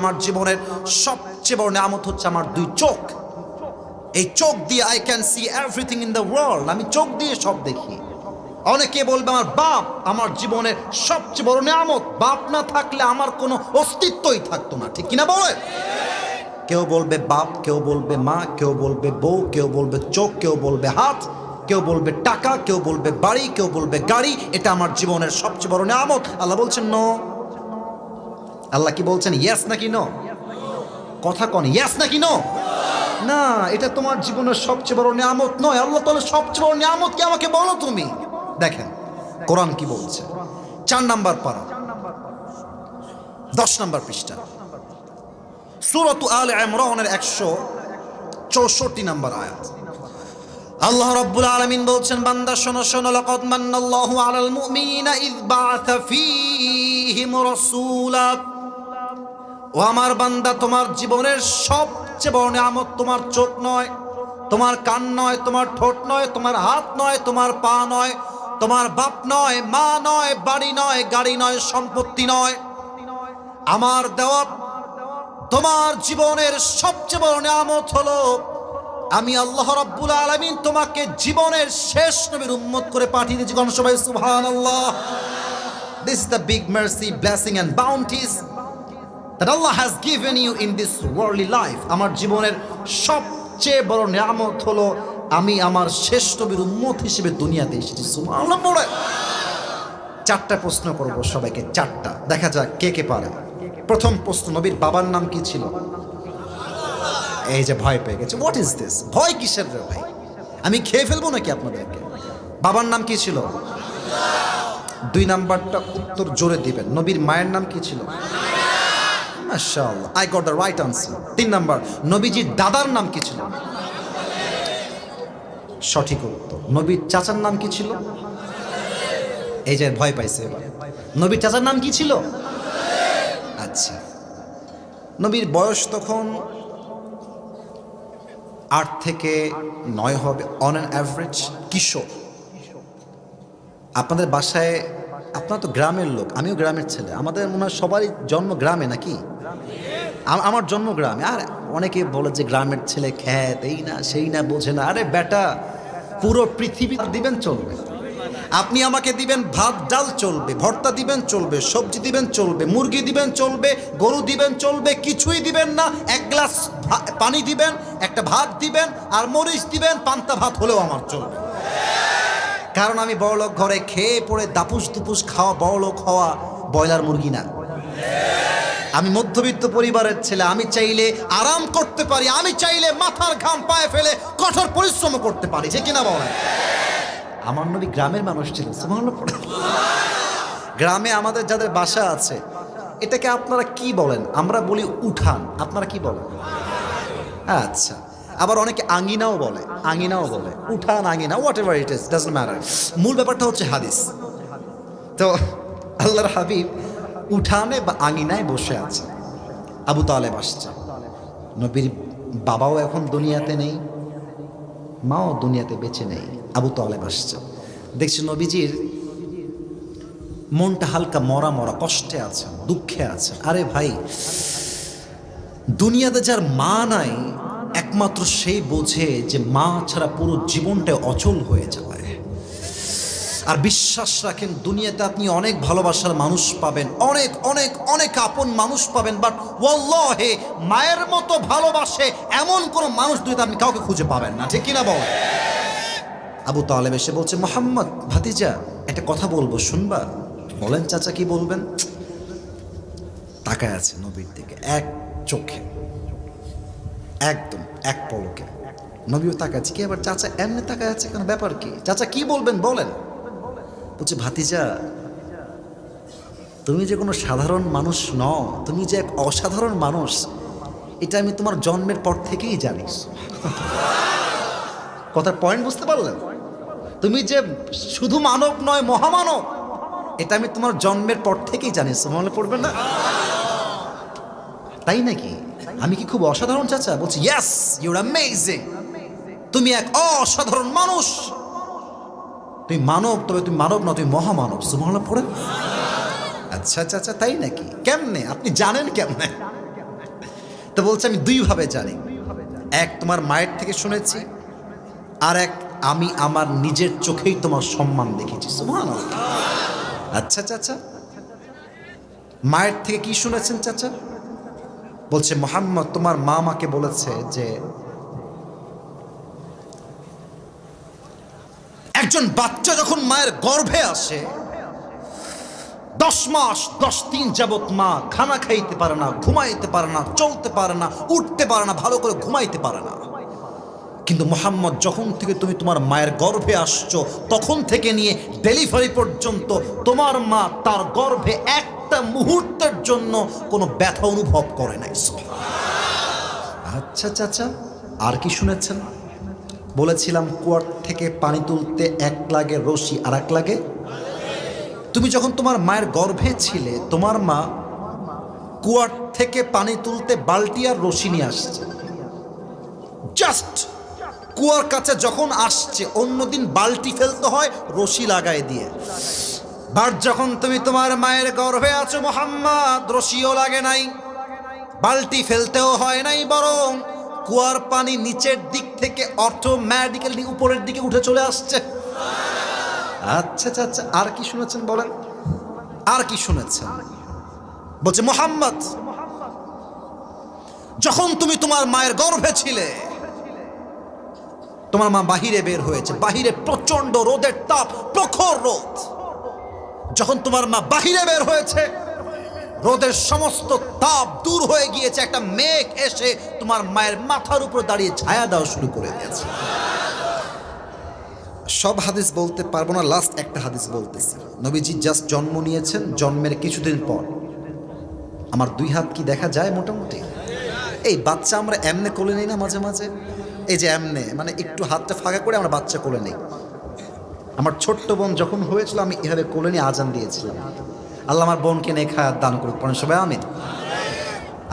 আমার জীবনের সবচেয়ে বড় নামত হচ্ছে আমার দুই চোখ। এই চোখ দিয়ে I can see everything in the world আমি চোখ দিয়ে সব দেখি। অনেকে বলবে, আমার বাপ আমার জীবনের সবচেয়ে বড় নিয়ামত। বাপ না থাকলে আমার কোনো অস্তিত্বই থাকতো না। ঠিক কিনা বলে কেউ বলবে বাপ, কেউ বলবে মা, কেউ বলবে বউ, কেউ বলবে চোখ, কেউ বলবে হাত, কেউ বলবে টাকা, কেউ বলবে বাড়ি, কেউ বলবে গাড়ি। এটা আমার জীবনের সবচেয়ে বড় নিয়ামত। আল্লাহ বলছেন নো আল্লাহ কি বলছেন ইয়েস নাকি নো কথা কন ইয়েস নাকি নো না, এটা তোমার জীবনের সবচেয়ে বড় নিয়ামত নয়। আল্লাহ তাহলে সবচেয়ে বড় নিয়ামত কি আমাকে বলো তুমি? দেখেন, কোরআন কি বলছে? চার নাম্বার পারা। দশ নাম্বার পৃষ্ঠা। সুরত আল ইমরানের একশো চৌষট্টি নাম্বার আয়াত। আল্লাহ রাব্বুল আলামিন বলছেন, বান্দা, শোনো শোনো, লাকাদ মান্নাল্লাহু আলাল মুমিনিনা ইয বাআথা ফীহিম রাসূলা। ও আমার বান্দা, তোমার জীবনের সবচেয়ে বড় নিয়ামত তোমার চোখ নয়, তোমার কান নয়, তোমার ঠোঁট নয়, তোমার হাত নয়, তোমার পা নয়, তোমার বাপ নয়, মা নয়, বাড়ি নয়, গাড়ি নয়, সম্পত্তি নয়। আমার দেওয়া, তোমার জীবনের সবচেয়ে বড় নিয়ামত হলো, আমি আল্লাহ রাব্বুল আলামিন তোমাকে জীবনের শেষ নবীর উম্মত করে পাঠিয়ে দিয়েছি। গণ সবাই সুবহানাল্লাহ। This the big mercy blessing and bounties that Allah has given you in this worldly life. আমার জীবনের সবচেয়ে বড় নিয়ামত হলো, আমি আমার শেষ নবীর হিসেবে দুনিয়াতে এসেছি। সুবহানাল্লাহ চারটা প্রশ্ন করব সবাইকে, চারটা। দেখা যাক কে কে পারে। প্রথম প্রশ্ন, নবীর বাবার নাম কি ছিল? এই যে ভয় পেয়ে গেছে। হোয়াট ইজ দিস ভয় কিসের রে ভাই? আমি খেয়ে ফেলব নাকি আপনাদেরকে? বাবার নাম কি ছিল? দুই নাম্বারটা উত্তর জোরে দিবেন। নবীর মায়ের নাম কি ছিল? মাশাআল্লাহ। I got the right answer তিন নাম্বার, নবীজির দাদার নাম কি ছিল? সঠিক উত্তর, নবীর চাচার নাম কি ছিল? এই যে ভয় পাইছে এবার। নবীর চাচার নাম কি ছিল? আচ্ছা। নবীর বয়স তখন আট থেকে নয় হবে অন অ্যান অ্যাভারেজ কিশোর। আপনাদের বাসায় আপনার তো গ্রামের লোক, আমিও গ্রামের ছেলে। আমাদের মনে হয় সবারই জন্ম গ্রামে নাকি? আমার জন্ম গ্রামে। আর অনেকে বলে যে গ্রামের ছেলে খ্যাত, এই না, সেই না, বোঝে না। আরে বেটা, পুরো পৃথিবী দিবেন চলবে। আপনি আমাকে দিবেন ভাত, ডাল চলবে, ভর্তা দিবেন চলবে, সবজি দিবেন চলবে, মুরগি দিবেন চলবে, গরু দিবেন চলবে, কিছুই দিবেন না। এক গ্লাস পানি দিবেন, একটা ভাত দিবেন, আর মরিচ দিবেন, পান্তা ভাত হলেও আমার চলবে। কারণ আমি বড়লোক ঘরে খেয়ে পড়ে দাপুস দুপুস খাওয়া বড়লোক হওয়া ব্রয়লার মুরগি না। আমি মধ্যবিত্ত পরিবারের ছেলে, আমি চাইলে আরাম করতে পারি, আমি চাইলে মাথার ঘাম পায়ে ফেলে কঠোর পরিশ্রম করতে পারি যে কিনা বলেন? আমার নবী গ্রামের মানুষ ছিল। গ্রামে আমাদের যাদের বাসা আছে, এটাকে আপনারা কি বলেন? আমরা বলি উঠান, আপনারা কি বলেন? আচ্ছা। আবার অনেকে আঙ্গিনাও বলে আঙ্গিনাও বলে, উঠান আঙ্গিনা whatever it is doesn't matter মূল ব্যাপারটা হচ্ছে হাদিস। তো আল্লাহর হাবিব উঠানে বা আঙিনায় বসে আছে। আবু তালেব আসছে। নবীর বাবাও এখন দুনিয়াতে নেই, মাও দুনিয়াতে বেঁচে নেই। আবু তালেব আসছে। দেখছি নবীজির মনটা হালকা মরা মরা, কষ্টে আছে, দুঃখে আছে। আরে ভাই, দুনিয়াতে যার মা নাই একমাত্র সেই বোঝে যে মা ছাড়া পুরো জীবনটা অচল হয়ে যাবে আর বিশ্বাস রাখেন, দুনিয়াতে আপনি অনেক ভালোবাসার মানুষ পাবেন, অনেক অনেক অনেক আপন মানুষ পাবেন বাট ওয়াল্লাহে মায়ের মতো ভালোবাসে এমন কোন মানুষ দুইটা আপনি কাউকে খুঁজে পাবেন না, ঠিক কিনা বল আবু তালেব এসে বলছে, মোহাম্মদ, ভাতিজা, একটা কথা বলব, শুনবা? বলেন চাচা কি বলবেন? তাকায় আছে নবীর দিকে, এক চোখে। একদম এক পলকে। নবীও তাকাচ্ছে কি আবার চাচা? এমনি তাকায় আছে কেন? ব্যাপার কি? চাচা, কি বলবেন? বলেন। বলছে, ভাতিজা, তুমি যে কোনো সাধারণ মানুষ ন তুমি যে এক অসাধারণ মানুষ, এটা আমি তোমার জন্মের পর থেকেই জানি। কথার পয়েন্ট বুঝতে পারলেন? তুমি যে শুধু মানব নয়, মহামানব, এটা আমি তোমার জন্মের পর থেকেই জানি। মনে পড়বে না? তাই নাকি? আমি কি খুব অসাধারণ, চাচা? বলছি ইয়াস ইউর অ্যামেজিং তুমি এক অসাধারণ মানুষ। তুমি মানব, তবে তুমি মানব না, তুমি মহামানব। সুমহলা পড়ে? আচ্ছা আচ্ছা আচ্ছা তাই নাকি? কেমনে? আপনি জানেন কেমনে? তো বলছে, আমি দুইভাবে জানি। এক তোমার মায়ের থেকে শুনেছি, আর এক আমি আমার নিজের চোখেই তোমার সম্মান দেখেছি। সুবহানাল্লাহ। আচ্ছা চাচা মায়ের থেকে কি শুনেছেন, চাচা? বলছে, মোহাম্মদ তোমার মা আমাকে বলেছে যে, একজন বাচ্চা যখন মায়ের গর্ভে আসে, দশ মাস, দশ দিন যাবত মা খানা খাইতে পারে না, ঘুমাইতে পারে না, চলতে পারে না, উঠতে পারে না, ভালো করে ঘুমাইতে পারে না। কিন্তু মোহাম্মদ, যখন থেকে তুমি তোমার মায়ের গর্ভে আসছো, তখন থেকে নিয়ে ডেলিভারি পর্যন্ত তোমার মা তার গর্ভে একটা মুহূর্তের জন্য কোনো ব্যথা অনুভব করে নাই। আচ্ছা চাচা আর কি শুনেছেন? বলেছিলাম, কুয়ার থেকে পানি তুলতে এক লাগে রশি আর এক লাগে। তুমি যখন তোমার মায়ের গর্ভে ছিলে, তোমার মা কুয়ার থেকে পানি তুলতে বালতি আর রশি নিয়ে আসছে। জাস্ট কুয়ার কাছে যখন আসছে, অন্যদিন বালতি ফেলতে হয়, রশি লাগায় দিয়ে। বার যখন তুমি তোমার মায়ের গর্ভে আছো, মোহাম্মদ, রশিও লাগে নাই। বালতি ফেলতেও হয় নাই, বরং কুয়ার পানি নিচের দিক থেকে অটোমেটিক্যালি উপরের দিকে উঠে চলে আসছে। আচ্ছা আচ্ছা আচ্ছা আর কি শুনেছেন বলেন? আর কি শুনেছেন? বলছে, মোহাম্মদ, যখন তুমি তোমার মায়ের গর্ভে ছিলে, তোমার মা বাহিরে বের হয়েছে। বাহিরে প্রচণ্ড রোদের তাপ, প্রখর রোদ। যখন তোমার মা বাহিরে বের হয়েছে, রোদের সমস্ত তাপ দূর হয়ে গিয়েছে, একটা মেঘ এসে তোমার মায়ের মাথার উপর দাঁড়িয়ে ছায়া দেওয়া শুরু করে দিয়েছে। সব হাদিস বলতে পারব না লাস্ট একটা হাদিস বলতেছি। নবীজি জাস্ট জন্ম নিয়েছেন, জন্মের কিছুদিন পর। আমার দুই হাত কি দেখা যায় মোটামুটি? এই বাচ্চা আমরা এমনে কোলে নিই না মাঝে মাঝে? এই যে এমনে মানে একটু হাতটা ফাঁকা করে আমরা বাচ্চা কোলে নিই। আমার ছোট্ট বোন যখন হয়েছিল, আমি এভাবে কোলে নিয়ে আজান দিয়েছিলাম। আল্লাহ আমার বোনকে নিয়ে খায়াত দান করুক পড়েন সবাই আমি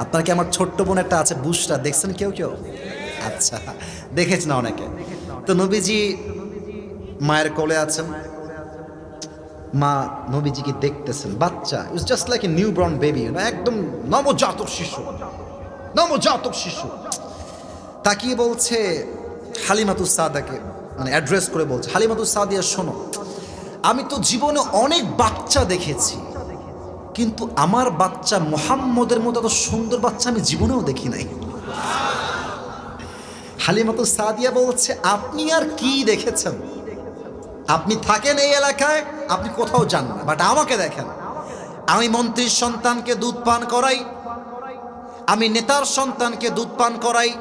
আপনার কি আমার ছোট্ট বোন একটা আছে বুসটা দেখছেন কেউ কেউ? আচ্ছা দেখেছি না অনেকে? তো নবীজি মায়ের কোলে আছেন। মা নবীজিকে দেখতেছেন, বাচ্চা it's just like a newborn baby একদম নবজাতক শিশু। নবজাতক শিশু। তাকিয়ে বলছে, হালিমাতুস সাদাকে মানে অ্যাড্রেস করে বলছে হালিমাতুস সাদিয়া, শোনো। আমি তো জীবনে অনেক বাচ্চা দেখেছি, কিন্তু আমার বাচ্চা মোহাম্মদের মতো এত সুন্দর বাচ্চা আমি জীবনেও দেখি নাই। হালিমাতুস সাদিয়া বলছে, আপনি আর কি দেখেছেন? আপনি থাকেন এই এলাকায়, আপনি কোথাও যান না বাট আমাকে দেখেন। আমি মন্ত্রীর সন্তানকে দুধ পান করাই, আমি নেতার সন্তানকে দুধ পান করাই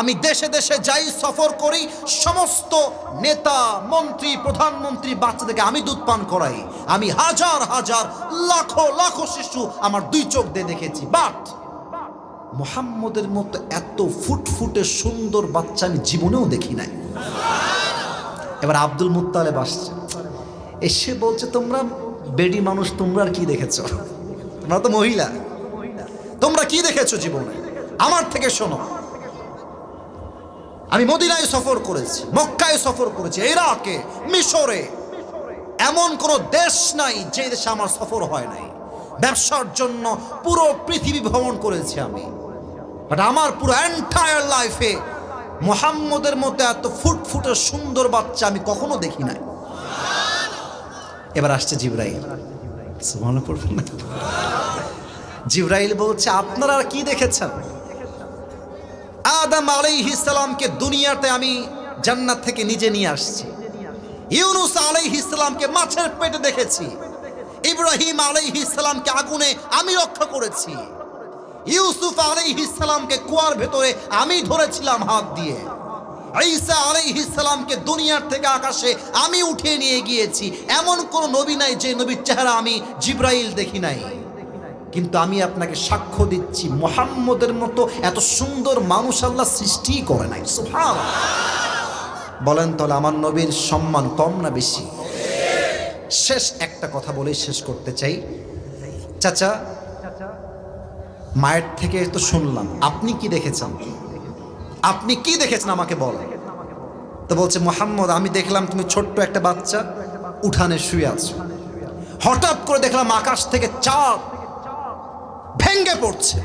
আমি দেশে দেশে যাই, সফর করি, সমস্ত নেতা, মন্ত্রী, প্রধানমন্ত্রী, বাচ্চাদেরকে আমি দুধ পান করাই। আমি হাজার হাজার, লাখো লাখো শিশু আমার দুই চোখ দিয়ে দেখেছি। বাট মোহাম্মদের মতো এত ফুটফুটে সুন্দর বাচ্চা আমি জীবনেও দেখি নাই। এবার আব্দুল মুত্তালেব আসছে। এসে বলছে, তোমরা বেডি মানুষ, তোমরা আর কি দেখেছ? তোমরা তো মহিলা। তোমরা কি দেখেছ জীবনে? আমার থেকে শোনো। আমি মদিনায় সফর করেছি, মক্কায় সফর করেছি, ইরাকে, মিশরে। এমন কোনো দেশ নাই যে দেশে আমার সফর হয় নাই। ব্যবসার জন্য পুরো পৃথিবী ভ্রমণ করেছি আমি। বাট আমার পুরো এন্টায়ার লাইফে মোহাম্মদের মতো এত ফুটফুটে সুন্দর বাচ্চা আমি কখনো দেখি নাই। এবার আসছে জিব্রাইল? জিব্রাইল বলছে, আপনারা কি দেখেছেন? আদম আলাইহিস সালামকে দুনিয়াতে আমি জান্নাত থেকে নিজে নিয়ে আসছি। ইউনুস আলাইহিস সালামকে মাছের পেটে দেখেছি। ইব্রাহিম আলাইহিস সালামকে আগুনে আমি রক্ষা করেছি। ইউসুফ আলাইহিস সালামকে কুয়ার ভেতরে আমি ধরেছিলাম হাত দিয়ে। ঈসা আলাইহিস সালামকে দুনিয়ার থেকে আকাশে আমি উঠিয়ে নিয়ে গিয়েছি। এমন কোন নবী নাই যে নবীর চেহারা আমি জিব্রাইল দেখি নাই। কিন্তু আমি আপনাকে সাক্ষ্য দিচ্ছি মোহাম্মদের মতো এত সুন্দর মানুষ আল্লাহ সৃষ্টি করে নাই। বলেন তাহলে আমার নবীর সম্মান কম না বেশি? শেষ একটা কথা বলেই শেষ করতে চাই। চাচা মায়ের থেকে তো শুনলাম আপনি কি দেখেছেন? আপনি কি দেখেছেন আমাকে বলেন তো বলছে মোহাম্মদ আমি দেখলাম তুমি ছোট্ট একটা বাচ্চা উঠানে শুয়ে আছো। হঠাৎ করে দেখলাম আকাশ থেকে চাঁদ ভেঙ্গে পড়ছে।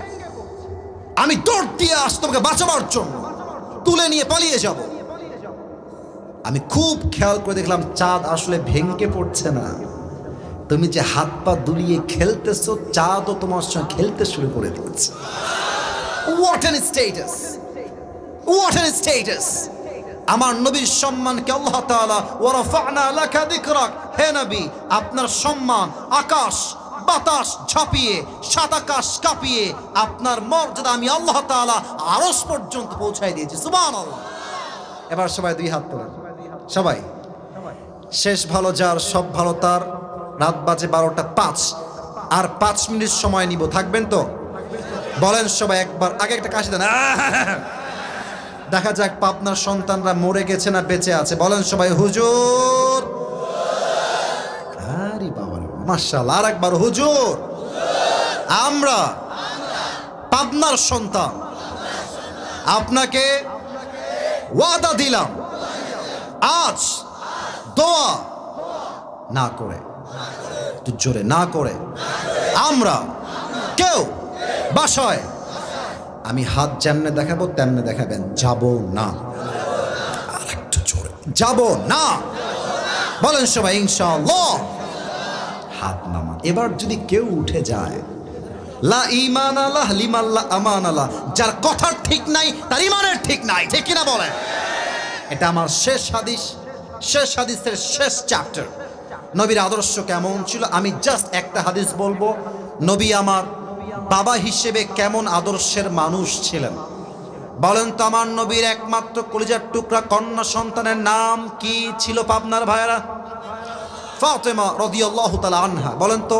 আমি দৌড় দিয়ে আস তোমাকে বাঁচাবার জন্য তুলে নিয়ে পালিয়ে যাব। আমি খুব খেয়াল করে দেখলাম চাঁদ আসলে ভেঙ্গে পড়ছে না। তুমি যে হাত পা দুলিয়ে খেলতেছো, চাঁদও তোমার সঙ্গে খেলতে শুরু করে দিয়েছে what an status what an status আমার নবীর সম্মান সম্মানকে আল্লাহ তাআলা ওয়ারাফা'না লাকা যিকরাক হে নবী, আপনার সম্মান আকাশ বাতাস ঝাঁপিয়ে সাত আকাশ কাঁপিয়ে আপনার মর্যাদা আমি আল্লাহ তাআলা আরশ পর্যন্ত পৌঁছায় দিয়েছি। সুবহানাল্লাহ। এবার সবাই দুই হাত তোলেন। সবাই। শেষ ভালো যার, সব ভালো তার। রাত বাজে বারোটা পাঁচ। আর পাঁচ মিনিট সময় নিব। থাকবেন তো? বলেন সবাই একবার। আগে একটা কাশি দেন! দেখা যাক পাপনার সন্তানরা মরে গেছে না বেঁচে আছে। বলেন সবাই, হুজুর! মার্শাল আর একবার হুজুর। আমরা পাবনার সন্তান। আপনাকে ওয়াদা দিলাম। আজ দোয়া না করে। জোরে, না করে। আমরা কেউ বাসায় আমি হাত যেমনে দেখাবো, তেমনে দেখাবেন। যাব না। আর একটু জোরে। যাব না। বলেন সবাই, ইনশাআল্লাহ। হাত নামান এবার যদি কেউ উঠে যায়, লা ইমান আল্লাহ লিমাল্লা আমান আল্লাহ যার কথার ঠিক নাই, তার ইমানের ঠিক নাই, ঠিক কিনা বলেন? এটা আমার শেষ হাদিস, শেষ হাদিসের শেষ চ্যাপ্টার নবীর আদর্শ কেমন ছিল? আমি জাস্ট একটা হাদিস বলব। নবী আমার বাবা হিসেবে কেমন আদর্শের মানুষ ছিলেন? বলেন তো আমার নবীর একমাত্র কলিজার টুকরা কন্যা সন্তানের নাম কি ছিল পাবনার ভাইয়েরা? ফাতেমা রদিয়াল্লাহ তালা আনহা, বলেন তো,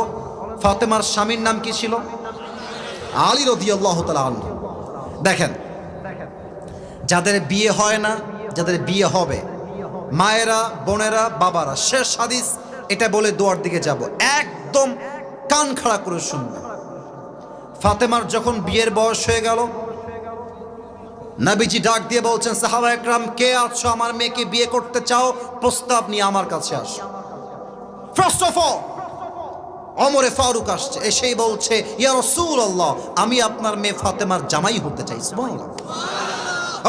ফাতেমার স্বামীর নাম কি ছিল? আলী রদিয়াল্লাহ তালা আনহা। দেখেন, যাদের বিয়ে হয় না, যাদের বিয়ে হবে, মায়েরা, বোনেরা, বাবারা, শেষ হাদিস, এটা বলে দোয়ার দিকে যাব। একদম কান খাড়া করে শুনবে ফাতেমার যখন বিয়ের বয়স হয়ে গেল, নাবিজি ডাক দিয়ে বলছেন, সাহাবা একরাম, কে আছো? আমার মেয়েকে বিয়ে করতে চাও? প্রস্তাব নিয়ে আমার কাছে আসো। ফার্স্ট অফ অল অমরে ফারুক আসছে, এসেই বলছে, ইয়া রাসূলুল্লাহ, আমি আপনার মেয়ে ফাতেমার জামাই হতে চাই।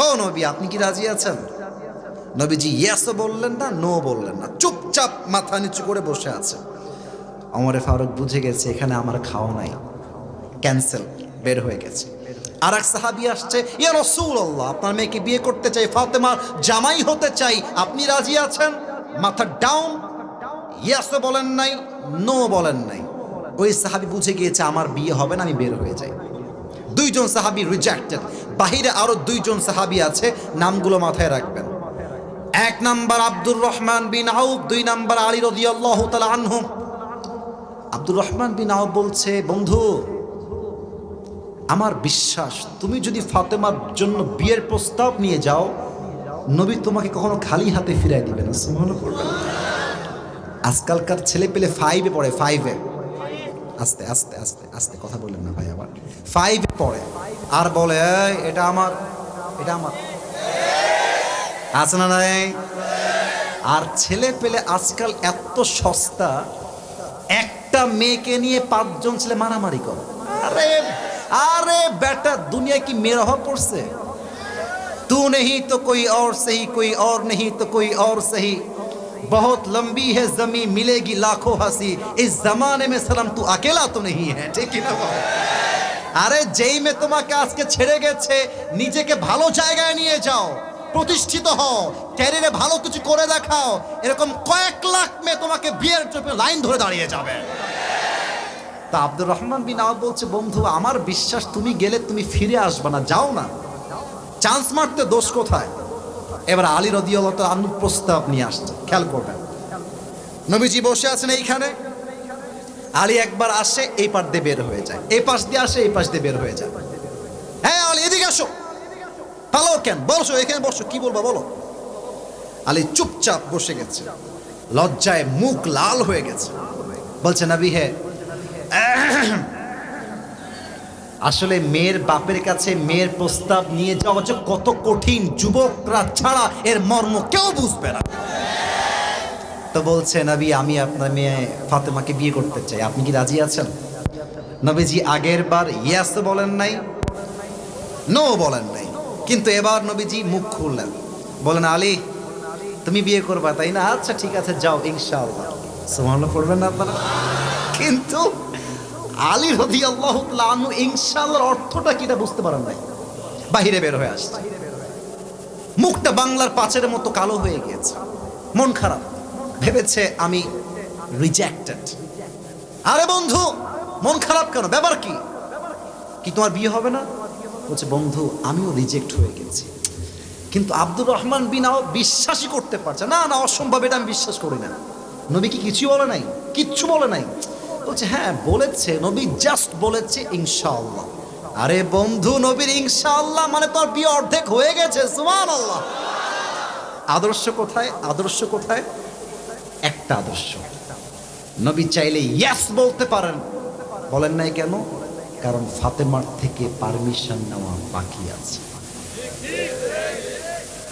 ও নবী, আপনি কি রাজি আছেন? নবীজি ইয়েসও বললেন না নো বললেন না। চুপচাপ মাথা নিচু করে বসে আছে। অমরে ফারুক বুঝে গেছে, এখানে আমার খাওয়া নাই। ক্যান্সেল বের হয়ে গেছে। আর এক সাহাবি আসছে, ইয়া রসুল্লাহ আপনার মেয়েকে বিয়ে করতে চাই, ফাতেমার জামাই হতে চাই, আপনি রাজি আছেন? মাথা ডাউন ইয়াসও বলেন নাই নো বলেন নাই। ওই সাহাবি বুঝে গিয়েছে, আমার বিয়ে হবে না, আমি বের হয়ে যাই। দুইজন সাহাবি রিজেক্টেড বাহিরে আরও দুইজন সাহাবি আছে, নামগুলো মাথায় রাখবেন। এক number Abdur Rahman bin Auf, দুই নাম্বার আলী রদিয়াল্লাহু তাআলা আনহু। আব্দুর রহমান বিন আউফ বলছে, বন্ধু, আমার বিশ্বাস, তুমি যদি ফাতেমার জন্য বিয়ের প্রস্তাব নিয়ে যাও, নবী তোমাকে কখনো খালি হাতে ফিরাই দিবে না। করবে না। আজকালকার ছেলে পেলে ফাইভে পড়ে ফাইভে আস্তে আস্তে আস্তে আস্তে, কথা বললেন না ভাই আবার। ফাইভে পড়ে। আর বলে এটা আমার এটা আমার। আছে না নাই? আর ছেলে পেলে আজকাল এত সস্তা, একটা মেয়েকে নিয়ে পাঁচজন ছেলে মারামারি করে। আরে আরে বেটা দুনিয়া কি মেয়ের অভাব পড়ছে? তু নেহি তো কই, অর সহি কই, অর নেহি তো কই, অর সহি। बहुत लंबी है जमी मिलेगी लाखों हंसी इस जमाने में सलाम तू अकेला तो नहीं है ठीक है ना বল? আরে যেই মেয়ে তোমাকে আজকে ছেড়ে গেছে নিজেকে ভালো জায়গায় নিয়ে যাও প্রতিষ্ঠিত হও ক্যারিয়ারে ভালো কিছু করে দেখাও এরকম কয়েক লাখ মেয়ে তোমাকে বিয়ের জন্য লাইন ধরে দাঁড়িয়ে যাবে তা আব্দুর রহমান বিন আওয়াজ বলছে বন্ধু আমার বিশ্বাস তুমি গেলে তুমি ফিরে আসবে না যাও না চান্স মারতে দোষ কোথায় এবার আলী রদিয়াল্লাহ আনু প্রস্তাব নিয়ে আসছে। খেয়াল করবেন। নবীজি বসে আছেন এইখানে। আলী একবার আসে, এই পাশ দিয়ে বের হয়ে যায়। এই পাশ দিয়ে আসে, এই পাশ দিয়ে বের হয়ে যায়। হ্যাঁ আলী, এদিকে আসো। পালাও কেন? বসো এখানে বসো। কি বলব, বলো। আলী চুপচাপ বসে গেছে। লজ্জায় মুখ লাল হয়ে গেছে। বলছে, নবী হে আসলে মেয়ের বাপের কাছে মেয়ের প্রস্তাব নিয়ে যাওয়া যে কত কঠিন যুবকরা ছাড়া এর মর্ম কেউ বুঝবে না। তো বলছে, নবী, আমি আপনার মেয়ে ফাতেমাকে বিয়ে করতে চাই। আপনি কি রাজি আছেন? নবীজি আগের বার ইয়াস বলেন নাই, নো বলেন নাই। কিন্তু এবার নবীজি মুখ খুললেন। বলেন, আলী, তুমি বিয়ে করবা, তাই না? আচ্ছা ঠিক আছে, যাও, ইনশাআল্লাহ। সুবহানাল্লাহ, পড়বেন না আপনারা? কিন্তু আলী রদি আল্লাহ আনু ইনশাআল্লাহর অর্থটা কি এটা বুঝতে পারেন নাই? বাহিরে বের হয়ে আসছে। মুখটা বাংলার পাঁচের মতো কালো হয়ে গিয়েছে। মন খারাপ। ভেবেছে আমি রিজেক্টেড আরে বন্ধু, মন খারাপ কেন? ব্যাপার কি? কি তোমার বিয়ে হবে না? বলছে, বন্ধু, আমিও রিজেক্ট হয়ে গেছি। কিন্তু আব্দুর রহমান বিনাও বিশ্বাসই করতে পারছে না। না অসম্ভব, এটা আমি বিশ্বাস করি না। নবী কি কিছু বলে নাই? কিচ্ছু বলে নাই। বলছে হ্যাঁ বলেছে, নবী জাস্ট বলেছে, ইনশাআল্লাহ। আরে বন্ধু, নবীর ইনশাআল্লাহ মানে তোর বিয়ে অর্ধেক হয়ে গেছে সুমান আল্লাহ আদর্শ কোথায়? আদর্শ কোথায়? একটা আদর্শ। নবী চাইলে ইয়াস বলতে পারেন। বলেন নাই কেন? কারণ ফাতেমার থেকে পারমিশন নেওয়া বাকি আছে।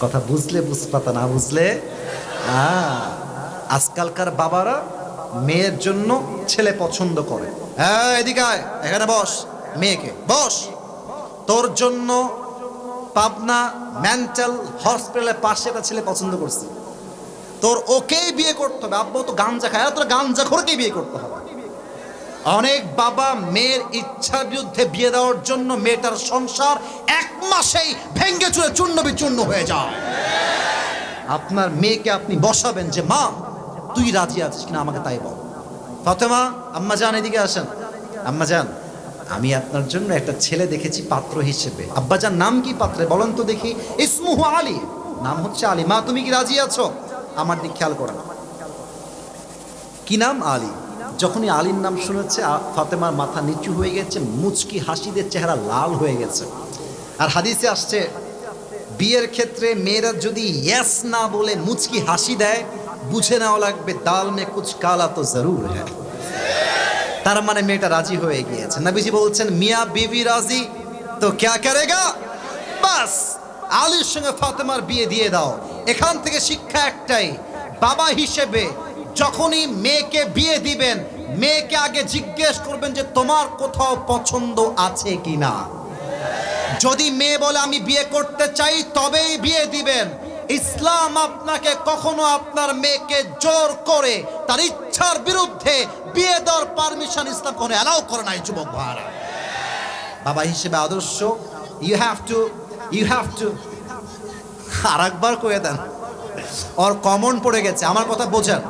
কথা বুঝলে, বুঝপাতা না বুঝলে? আজকালকার বাবারা মেয়ের জন্য ছেলে পছন্দ করে। হ্যাঁ এদিকে আয়, এখানে বস। মেয়েকে। বস। তোর জন্য পাবনা মেন্টাল হসপিটালের পাশে একটা ছেলে পছন্দ করছে। তোর ওকেই বিয়ে করতে হবে। আব্বু তো গাঞ্জা খায়। তোর গাঞ্জা খোরকেই বিয়ে করতে হবে। অনেক বাবা মেয়ের ইচ্ছার বিরুদ্ধে বিয়ে দেওয়ার জন্য মেয়েটার সংসার এক মাসেই ভেঙ্গে চুরে চূর্ণ বিচূর্ণ হয়ে যায়। আপনার মেয়েকে আপনি বসাবেন যে মা তুই রাজি আছিস কিনা আমাকে তাই বল। ফতেমা, আম্মা যান, এদিকে আসেন। আম্মা যান, আমি আপনার জন্য একটা ছেলে দেখেছি পাত্র হিসেবে। আব্বা যান, নাম কি পাত্রে? বলেন তো দেখি। ইসমুহু আলী। নাম হচ্ছে আলী। মা, তুমি কি রাজি আছো? আমার দিক খেয়াল করেন কি নাম? আলী। যখনই আলীর নাম শুনেছে ফাতেমার মাথা নিচু হয়ে গেছে, মুচকি হাসিদের চেহারা লাল হয়ে গেছে। আর হাদিসে আসছে, বিয়ের ক্ষেত্রে মেয়েরা যদি ইয়াস না বলে মুচকি হাসি দেয় বুঝে নেওয়া লাগবে, দাল মে কুচ কালা তো জরুর হ্যাঁ। তার মানে মেয়েটা রাজি হয়ে গিয়েছে। নবীজি বলছেন, মিয়া বিবি রাজি, তো ক্যা করেগা? বাস, আলীর সঙ্গে ফাতেমার বিয়ে দিয়ে দাও। এখান থেকে শিক্ষা একটাই, বাবা হিসেবে যখনই মেয়েকে বিয়ে দিবেন, মেয়েকে আগে জিজ্ঞেস করবেন যে, তোমার কোথাও পছন্দ আছে কি না যদি মেয়ে বলে, আমি বিয়ে করতে চাই, তবেই বিয়ে দিবেন। ইসলাম আপনাকে কখনো আপনার মেয়েকে জোর করে তার ইচ্ছার বিরুদ্ধে বিয়ে দেওয়ার পারমিশন ইসলাম কোনো অ্যালাউ করে নাই, যুবক ভাইরা। বাবা হিসেবে আদর্শ you have to you have to আর একবার কয়ে দেন। ওর কমন পড়ে গেছে, আমার কথা বোঝেন।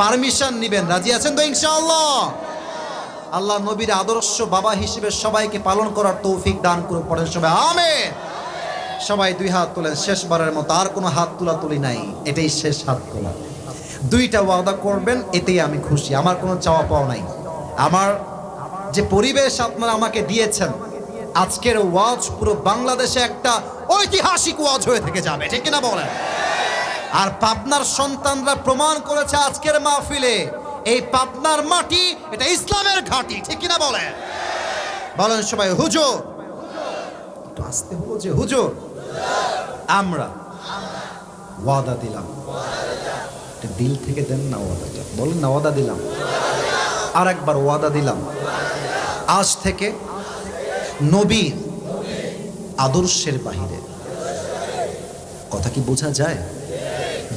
পারমিশন নিবেন, রাজি আছেন তো ইনশাআল্লাহ? আল্লাহ নবীর আদর্শ বাবা হিসেবে সবাইকে পালন করার তৌফিক দান করে পড়েন সবাই। আমেন। সবাই দুই হাত তোলেন, শেষবারের মতো আর কোনো হাত তোলা তুলি নাই। এটাই শেষ হাত তোলা। দুইটা ওয়াদা করবেন, এতেই আমি খুশি। আমার কোনো চাওয়া পাওয়া নাই। আমার যে পরিবেশ আপনারা আমাকে দিয়েছেন, আজকের ওয়াজ পুরো বাংলাদেশে একটা ঐতিহাসিক ওয়াজ হয়ে থেকে যাবে, ঠিক কিনা বলেন? আর পাবনার সন্তানরা প্রমাণ করেছে আজকের মাহফিলে, এই পাবনার মাটি, এটা ইসলামের ঘাঁটি, ঠিক কিনা বলেন? বলেন সবাই, হুজুর। একটু আসতে হলো যে হুজুর। আমরা ওয়াদা দিলাম। দিল থেকে দেন না ওয়াদাটা বলেন না, ওয়াদা দিলাম। আর একবার ওয়াদা দিলাম। আজ থেকে নবীর আদর্শের বাহিরে। কথা কি বোঝা যায়?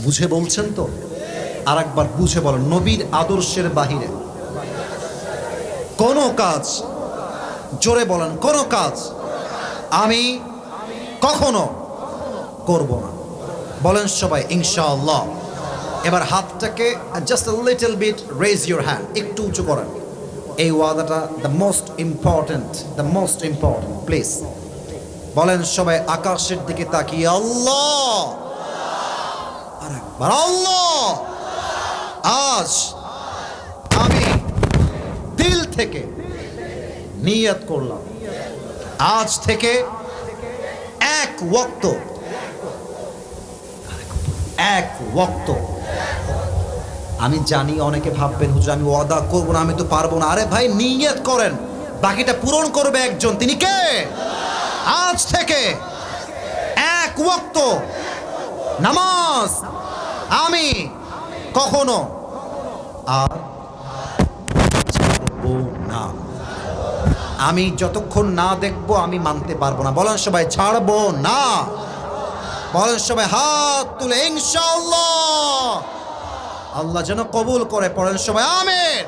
বুঝে বলছেন তো? আর একবার বুঝে বলেন, নবীর আদর্শের বাহিরে। কোনো কাজ, জোরে বলেন, কোনো কাজ আমি কখনো করব না। বলেন সবাই, ইনশাআল্লাহ। এবার হাতটাকে just little bit raise your hand একটু উঁচু করেন। এই ওয়াদাটা the most important the most important please বলেন সবাই, আকাশের দিকে তাকিয়ে আল্লাহ। আর একবার আল্লাহ। আজ আমি দিল থেকে নিয়ত করলাম। আজ থেকে ওক্ত এক ওক্ত আমি জানি অনেকে ভাববেন, হুজুর, আমি ওয়াদা করব না, আমি তো পারব না। আরে ভাই, নিয়ত করেন। বাকিটা পূরণ করবে একজন। তিনি কে? আজ থেকে এক ওক্ত নামাজ। আমি কখনো আর আমি যতক্ষণ না দেখব, আমি মানতে পারব না। বলেন সবাই, ছাড়বো না। বলেন সবাই, হাত তুলে ইনশাল্লাহ আল্লাহ যেন কবুল করে, পড়েন সবাই, আমেন।